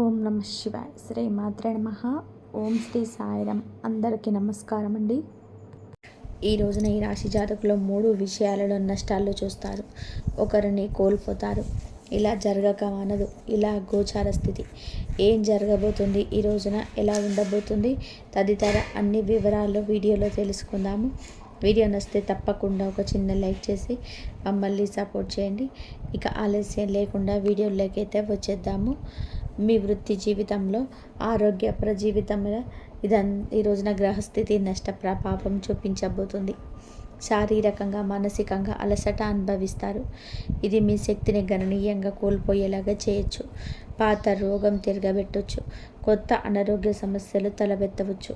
ఓం నమ శివాయ. శ్రీ మాత్రే నమ. ఓం శ్రీ సాయిరం అందరికీ నమస్కారం అండి ఈ రోజున ఈ రాశి జాతకులో మూడు విషయాలలో నష్టాలు చూస్తారు. ఒకరిని కోల్పోతారు. ఇలా జరగక మానదు. ఇలా గోచార స్థితి. ఏం జరగబోతుంది? ఈ రోజున ఎలా ఉండబోతుంది? తదితర అన్ని వివరాలు వీడియోలో తెలుసుకుందాము. వీడియో నచ్చితే తప్పకుండా ఒక చిన్న లైక్ చేసి మమ్మల్ని సపోర్ట్ చేయండి. ఇక ఆలస్యం లేకుండా వీడియోలోకి అయితే వచ్చేద్దాము. మీ వృత్తి జీవితంలో ఆరోగ్యప్ర జీవితంలో ఇదన్ ఈ రోజున గ్రహస్థితి నష్ట ప్రభావం చూపించబోతుంది. శారీరకంగా మానసికంగా అలసట అనుభవిస్తారు. ఇది మీ శక్తిని గణనీయంగా కోల్పోయేలాగా చేయొచ్చు. పాత రోగం తిరగబెట్టవచ్చు కొత్త అనారోగ్య సమస్యలు తలబెత్తవచ్చు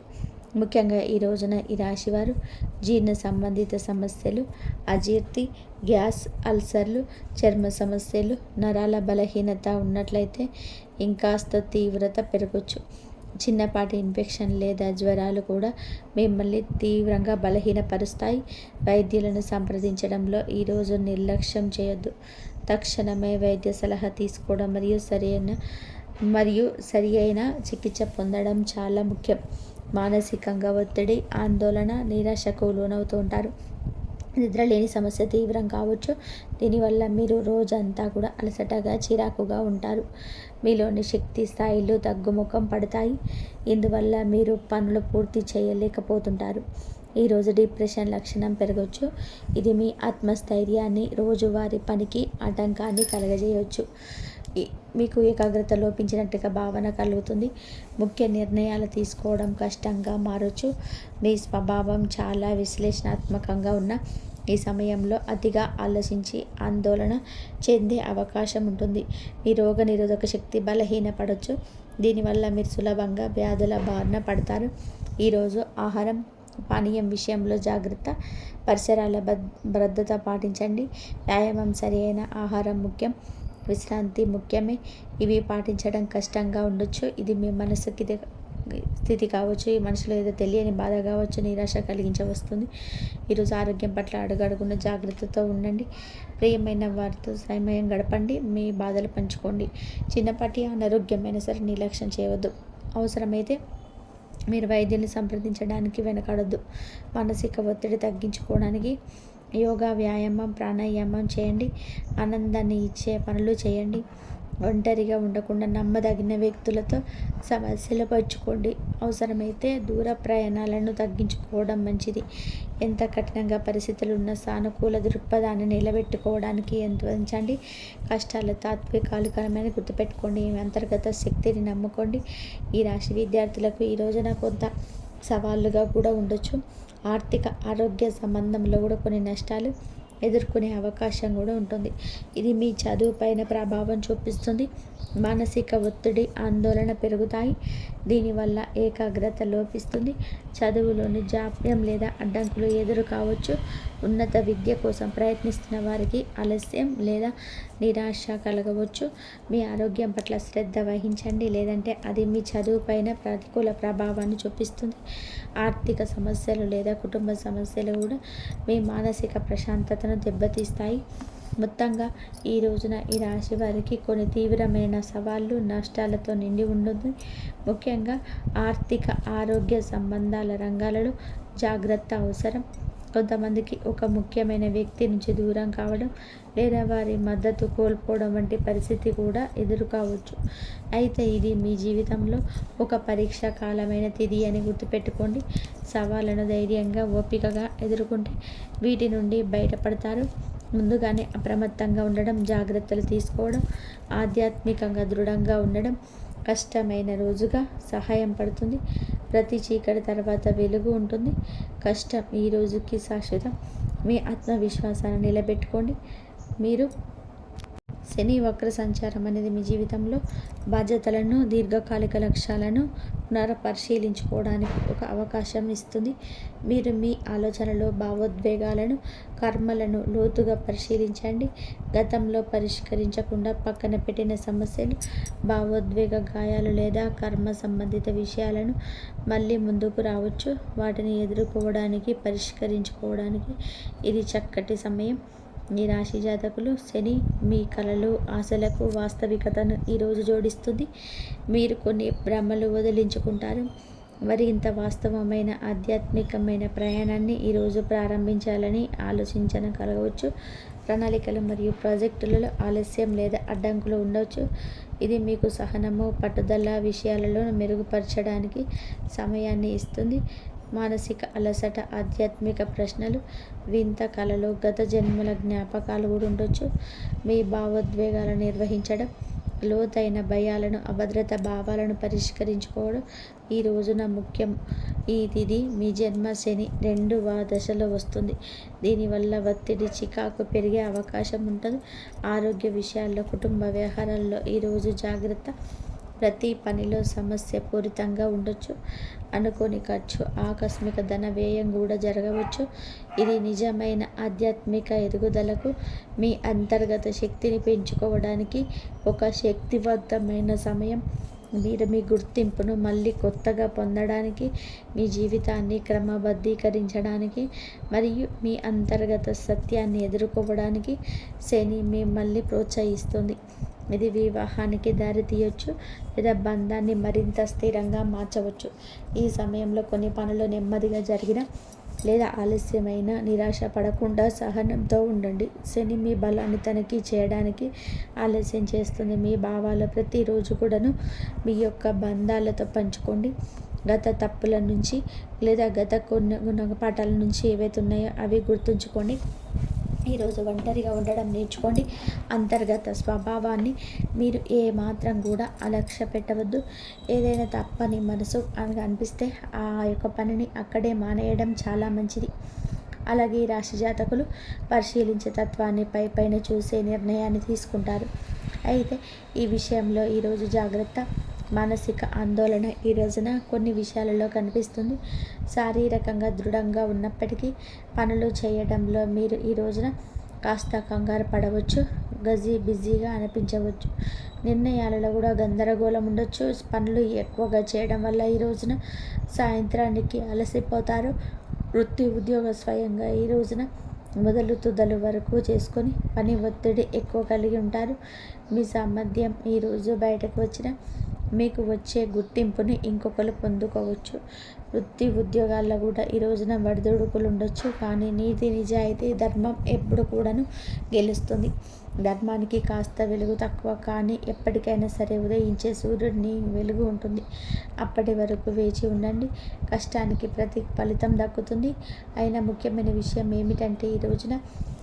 ముఖ్యంగా ఈ రోజున ఈ రాశివారు జీర్ణ సంబంధిత సమస్యలు అజీర్తి గ్యాస్ అల్సర్లు చర్మ సమస్యలు నరాల బలహీనత ఉన్నట్లయితే ఇంకాస్త తీవ్రత పెరగచ్చు. చిన్నపాటి ఇన్ఫెక్షన్ లేదా జ్వరాలు కూడా మిమ్మల్ని తీవ్రంగా బలహీనపరుస్తాయి. వైద్యులను సంప్రదించడంలో ఈరోజు నిర్లక్ష్యం చేయొద్దు. తక్షణమే వైద్య సలహా తీసుకోవడం మరియు సరైన మరియు సరి అయిన చికిత్స పొందడం చాలా ముఖ్యం. మానసికంగా ఒత్తిడి ఆందోళన నిరాశకు లోనవుతూ ఉంటారు. నిద్రలేని సమస్య తీవ్రం కావచ్చు. దీనివల్ల మీరు రోజంతా కూడా అలసటగా చిరాకుగా ఉంటారు. మీలోని శక్తి స్థాయిలు తగ్గుముఖం పడతాయి. ఇందువల్ల మీరు పనులు పూర్తి చేయలేకపోతుంటారు. ఈరోజు డిప్రెషన్ లక్షణం పెరగవచ్చు ఇది మీ ఆత్మస్థైర్యాన్ని రోజువారి పనికి ఆటంకాన్ని కలగజేయవచ్చు మీకు ఏకాగ్రత లోపించినట్టుగా భావన కలుగుతుంది. ముఖ్య నిర్ణయాలు తీసుకోవడం కష్టంగా మారచ్చు. మీ స్వభావం చాలా విశ్లేషణాత్మకంగా ఉన్న ఈ సమయంలో అతిగా ఆలోచించి ఆందోళన చెందే అవకాశం ఉంటుంది. మీ రోగ నిరోధక శక్తి బలహీనపడవచ్చు దీనివల్ల మీరు సులభంగా వ్యాధుల బారిన పడతారు. ఈరోజు ఆహారం పానీయం విషయంలో జాగ్రత్త పరిసరాల భద్రత పాటించండి. వ్యాయామం సరైన ఆహారం ముఖ్యం. విశ్రాంతి ముఖ్యమే. ఇవి పాటించడం కష్టంగా ఉండొచ్చు. ఇది మీ మనసుకి స్థితి కావచ్చు. ఈ మనసులో ఏదో తెలియని బాధ కావచ్చు. నిరాశ కలిగించవస్తుంది. ఈరోజు ఆరోగ్యం పట్ల అడుగడుగున్న జాగ్రత్తతో ఉండండి. ప్రియమైన వారితో సమయం గడపండి. మీ బాధలు పంచుకోండి. చిన్నపాటి అనారోగ్యమైన సరే నిర్లక్ష్యం చేయవద్దు. అవసరమైతే మీరు వైద్యుని సంప్రదించడానికి వెనకాడద్దు. మానసిక ఒత్తిడి తగ్గించుకోవడానికి యోగా వ్యాయామం ప్రాణాయామం చేయండి. ఆనందాన్ని ఇచ్చే పనులు చేయండి. ఒంటరిగా ఉండకుండా నమ్మదగిన వ్యక్తులతో సమస్యలు పంచుకోండి. అవసరమైతే దూర ప్రయాణాలను తగ్గించుకోవడం మంచిది. ఎంత కఠినంగా పరిస్థితులు ఉన్న సానుకూల దృక్పథాన్ని నిలబెట్టుకోవడానికి ఎంతవరించండి కష్టాల తాత్వికాలికరమైన గుర్తుపెట్టుకోండి. అంతర్గత శక్తిని నమ్ముకోండి. ఈ రాశి విద్యార్థులకు ఈ రోజున కొంత సవాళ్ళుగా కూడా ఉండొచ్చు. ఆర్థిక ఆరోగ్య సంబంధంలో కూడా కొన్ని నష్టాలు ఎదుర్కొనే అవకాశం కూడా ఉంటుంది. ఇది మీ చదువు పైన ప్రభావం చూపిస్తుంది. మానసిక ఒత్తిడి ఆందోళన పెరుగుతాయి. దీనివల్ల ఏకాగ్రత లోపిస్తుంది. చదువులోని జాప్యం లేదా అడ్డంకులు ఎదురు కావచ్చు. ఉన్నత విద్య కోసం ప్రయత్నిస్తున్న వారికి ఆలస్యం లేదా నిరాశ కలగవచ్చు. మీ ఆరోగ్యం పట్ల శ్రద్ధ వహించండి లేదంటే అది మీ చదువు పైన ప్రతికూల ప్రభావాన్ని చూపిస్తుంది. ఆర్థిక సమస్యలు లేదా కుటుంబ సమస్యలు కూడా మీ మానసిక ప్రశాంతతను దెబ్బతీస్తాయి. మొత్తంగా ఈ రోజున ఈ రాశి వారికి కొన్ని తీవ్రమైన సవాళ్ళు నష్టాలతో నిండి ఉంటుంది. ముఖ్యంగా ఆర్థిక ఆరోగ్య సంబంధాల రంగాలలో జాగ్రత్త అవసరం. కొంతమందికి ఒక ముఖ్యమైన వ్యక్తి నుంచి దూరం కావడం లేదా వారి మద్దతు కోల్పోవడం వంటి పరిస్థితి కూడా ఎదురు కావచ్చు. అయితే ఇది మీ జీవితంలో ఒక పరీక్ష కాలమైన తిది అని గుర్తుపెట్టుకోండి. సవాళ్ళను ధైర్యంగా ఓపికగా ఎదుర్కొంటే వీటి నుండి బయటపడతారు. ముందుగానే అప్రమత్తంగా ఉండడం జాగ్రత్తలు తీసుకోవడం ఆధ్యాత్మికంగా దృఢంగా ఉండడం కష్టమైన రోజుగా సహాయం పడుతుంది. ప్రతి చీకటి తర్వాత వెలుగు ఉంటుంది. కష్టం ఈ రోజుకి శాశ్వతం. మీ ఆత్మవిశ్వాసాన్ని నిలబెట్టుకోండి. మీరు శని వక్ర సంచారం అనేది మీ జీవితంలో బాధ్యతలను దీర్ఘకాలిక లక్ష్యాలను పునరపరిశీలించుకోవడానికి ఒక అవకాశం ఇస్తుంది. మీరు మీ ఆలోచనలో భావోద్వేగాలను కర్మలను లోతుగా పరిశీలించండి. గతంలో పరిష్కరించకుండా పక్కన పెట్టిన సమస్యలు భావోద్వేగ గాయాలు లేదా కర్మ సంబంధిత విషయాలను మళ్ళీ ముందుకు రావచ్చు. వాటిని ఎదుర్కోవడానికి పరిష్కరించుకోవడానికి ఇది చక్కటి సమయం. ఈ రాశి జాతకులు శని మీ కళలు ఆశలకు వాస్తవికతను ఈరోజు జోడిస్తుంది. మీరు కొన్ని భ్రమలు వదిలించుకుంటారు. మరి ఇంత వాస్తవమైన ఆధ్యాత్మికమైన ప్రయాణాన్ని ఈరోజు ప్రారంభించాలని ఆలోచించన కలగవచ్చు. ప్రణాళికలు మరియు ప్రాజెక్టులలో ఆలస్యం లేదా అడ్డంకులు ఉండవచ్చు. ఇది మీకు సహనము పట్టుదల విషయాలలో మెరుగుపరచడానికి సమయాన్ని ఇస్తుంది. మానసిక అలసట ఆధ్యాత్మిక ప్రశ్నలు వింత కళలు గత జన్మల జ్ఞాపకాలు కూడా ఉండొచ్చు. మీ భావోద్వేగాలను నిర్వహించడం లోతైన భయాలను అభద్రత భావాలను పరిష్కరించుకోవడం ఈ రోజున ముఖ్యం. ఈ తిథి మీ జన్మ శని రెండవ దశలో వస్తుంది. దీనివల్ల ఒత్తిడి చికాకు పెరిగే అవకాశం ఉంటుంది. ఆరోగ్య విషయాల్లో కుటుంబ వ్యవహారాల్లో ఈరోజు జాగ్రత్త ప్రతి పనిలో సమస్య పూరితంగా ఉండొచ్చు. అనుకోని ఖర్చు ఆకస్మిక ధన వ్యయం కూడా జరగవచ్చు. ఇది నిజమైన ఆధ్యాత్మిక ఎదుగుదలకు మీ అంతర్గత శక్తిని పెంచుకోవడానికి ఒక శక్తివంతమైన సమయం. మీరు మీ గుర్తింపును మళ్ళీ కొత్తగా పొందడానికి మీ జీవితాన్ని క్రమబద్ధీకరించడానికి మరియు మీ అంతర్గత సత్యాన్ని ఎదుర్కోవడానికి శని మిమ్మల్ని ప్రోత్సహిస్తుంది. ఇది వివాహానికి దారి తీయొచ్చు లేదా బంధాన్ని మరింత స్థిరంగా మార్చవచ్చు. ఈ సమయంలో కొన్ని పనులు నెమ్మదిగా జరిగిన లేదా ఆలస్యమైన నిరాశ పడకుండా సహనంతో ఉండండి. శని మీ బలాన్ని తనిఖీ చేయడానికి ఆలస్యం చేస్తుంది. మీ భావాలు ప్రతిరోజు కూడాను మీ యొక్క బంధాలతో పంచుకోండి. గత తప్పుల నుంచి లేదా గత కొన్ని గుణపాఠాల నుంచి ఏవైతే ఉన్నాయో అవి గుర్తుంచుకోండి. ఈరోజు ఒంటరిగా ఉండడం నేర్చుకోండి. అంతర్గత స్వభావాన్ని మీరు ఏ మాత్రం కూడా అలక్ష్య పెట్టవద్దు. ఏదైనా తప్పని మనసు అని అనిపిస్తే ఆ యొక్క పనిని అక్కడే మానేయడం చాలా మంచిది. అలాగే ఈ రాశి జాతకులు పరిశీలించే తత్వాన్ని పై పైన చూసే నిర్ణయాన్ని తీసుకుంటారు. అయితే ఈ విషయంలో ఈరోజు జాగ్రత్త మానసిక ఆందోళన ఈ రోజున కొన్ని విషయాలలో కనిపిస్తుంది. శారీరకంగా దృఢంగా ఉన్నప్పటికీ పనులు చేయడంలో మీరు ఈ రోజున కాస్త కంగారు పడవచ్చు గజీ బిజీగా అనిపించవచ్చు. నిర్ణయాలలో కూడా గందరగోళం ఉండొచ్చు. పనులు ఎక్కువగా చేయడం వల్ల ఈ రోజున సాయంత్రానికి అలసిపోతారు. వృత్తి ఉద్యోగ స్వయంగా ఈ రోజున మొదలు తుదలు వరకు చేసుకొని పని ఒత్తిడి ఎక్కువ కలిగి ఉంటారు. మీ సామర్థ్యం ఈరోజు బయటకు వచ్చిన మీకు వచ్చే గుర్తింపుని ఇంకొకరు పొందుకోవచ్చు. వృత్తి ఉద్యోగాల్లో కూడా ఈ రోజున వడిదుడుకులు ఉండొచ్చు కానీ నీతి నిజాయితీ ధర్మం ఎప్పుడు కూడాను గెలుస్తుంది. ధర్మానికి కాస్త వెలుగు తక్కువ కానీ ఎప్పటికైనా సరే ఉదయించే సూర్యుడిని వెలుగు ఉంటుంది. అప్పటి వరకు వేచి ఉండండి. కష్టానికి ప్రతి ఫలితం దక్కుతుంది. అయినా ముఖ్యమైన విషయం ఏమిటంటే ఈ రోజున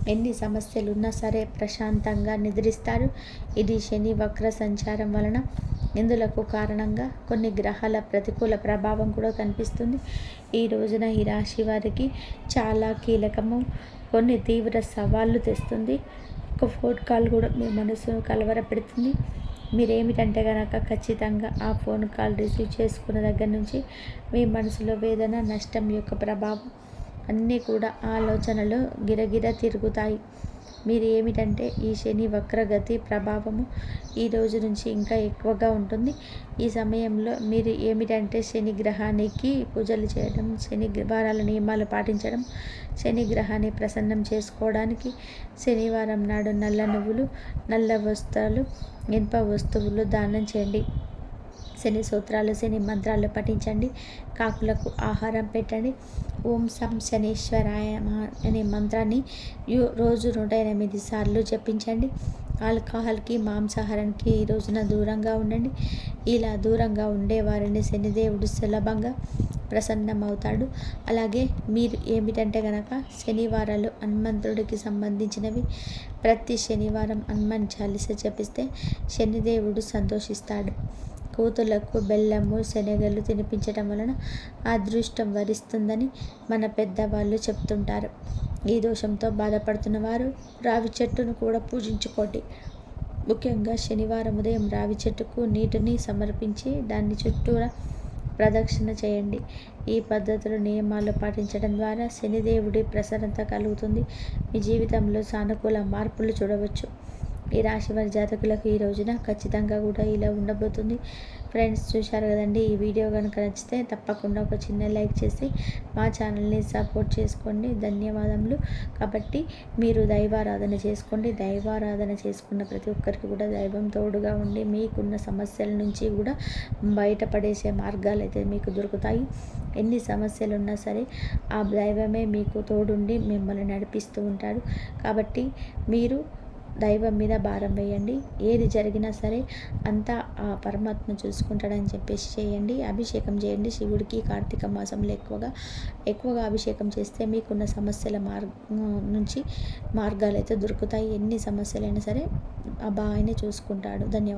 ఎన్ని సమస్యలు ఉన్నా సరే ప్రశాంతంగా నిద్రిస్తారు. ఇది శని వక్ర సంచారం వలన ఇందులకు కారణంగా కొన్ని గ్రహాల ప్రతికూల ప్రభావం కూడా కనిపిస్తుంది. ఈ రోజున ఈ రాశి వారికి చాలా కీలకము కొన్ని తీవ్ర సవాళ్ళు తెస్తుంది. ఒక ఫోన్ కాల్ కూడా మీ మనసును కలవరపెడుతుంది. మీరేమిటంటే కనుక ఖచ్చితంగా ఆ ఫోన్ కాల్ రిసీవ్ చేసుకున్న దగ్గర నుంచి మీ మనసులో వేదన నష్టం యొక్క ప్రభావం అన్నీ కూడా ఆలోచనలు గిరగిర తిరుగుతాయి. మీరు ఏమిటంటే ఈ శని వక్రగతి ప్రభావము ఈ రోజు నుంచి ఇంకా ఎక్కువగా ఉంటుంది. ఈ సమయంలో మీరు ఏమిటంటే శని గ్రహానికి పూజలు చేయడం శని వారాల నియమాలు పాటించడం శని గ్రహాన్ని ప్రసన్నం చేసుకోవడానికి శనివారం నాడు నల్ల నువ్వులు నల్ల వస్త్రాలు ఇనుప వస్తువులు దానం చేయండి. శని సూత్రాలు శని మంత్రాలు పఠించండి. కాకులకు ఆహారం పెట్టండి. ఓం సం శనీశ్వరాయ అనే మంత్రాన్ని రోజు నూట ఎనిమిది సార్లు జపించండి. ఆల్కహాల్కి మాంసాహారానికి ఈ రోజున దూరంగా ఉండండి. ఇలా దూరంగా ఉండే వారిని శనిదేవుడు సులభంగా ప్రసన్నమవుతాడు. అలాగే మీరు ఏమిటంటే కనుక శనివారాలు హనుమంతుడికి సంబంధించినవి. ప్రతి శనివారం హనుమాన్ చాలీస జపిస్తే శనిదేవుడు సంతోషిస్తాడు. కూతులకు బెల్లము శనగలు తినిపించడం వలన అదృష్టం వరిస్తుందని మన పెద్దవాళ్ళు చెప్తుంటారు. ఈ దోషంతో బాధపడుతున్న వారు రావి చెట్టును కూడా పూజించుకోండి. ముఖ్యంగా శనివారం ఉదయం రావి చెట్టుకు నీటిని సమర్పించి దాన్ని చుట్టూరా ప్రదక్షిణ చేయండి. ఈ పద్ధతులు నియమాలు పాటించడం ద్వారా శనిదేవుడి ప్రసన్నత కలుగుతుంది. మీ జీవితంలో సానుకూల మార్పులు చూడవచ్చు. ఈ రాశి వారి జాతకులకు ఈ రోజున ఖచ్చితంగా కూడా ఇలా ఉండబోతుంది. ఫ్రెండ్స్ చూశారు కదండి? ఈ వీడియో కనుక నచ్చితే తప్పకుండా ఒక చిన్న లైక్ చేసి మా ఛానల్ని సపోర్ట్ చేసుకోండి. ధన్యవాదములు. కాబట్టి మీరు దైవారాధన చేసుకోండి. దైవారాధన చేసుకున్న ప్రతి ఒక్కరికి కూడా దైవం తోడుగా ఉండి మీకున్న సమస్యల నుంచి కూడా బయటపడేసే మార్గాలు అయితే మీకు దొరుకుతాయి. ఎన్ని సమస్యలు ఉన్నా సరే ఆ దైవమే మీకు తోడుండి మిమ్మల్ని నడిపిస్తూ ఉంటాడు. కాబట్టి మీరు దైవం మీద భారం వేయండి. ఏది జరిగినా సరే అంతా ఆ పరమాత్మ చూసుకుంటాడని చెప్పేసి చేయండి. అభిషేకం చేయండి. శివుడికి కార్తీక మాసంలో ఎక్కువగా ఎక్కువగా అభిషేకం చేస్తే మీకున్న సమస్యల మార్గ నుంచి మార్గాలు అయితే దొరుకుతాయి. ఎన్ని సమస్యలైనా సరే ఆ బాగానే చూసుకుంటాడు. ధన్యవాదాలు.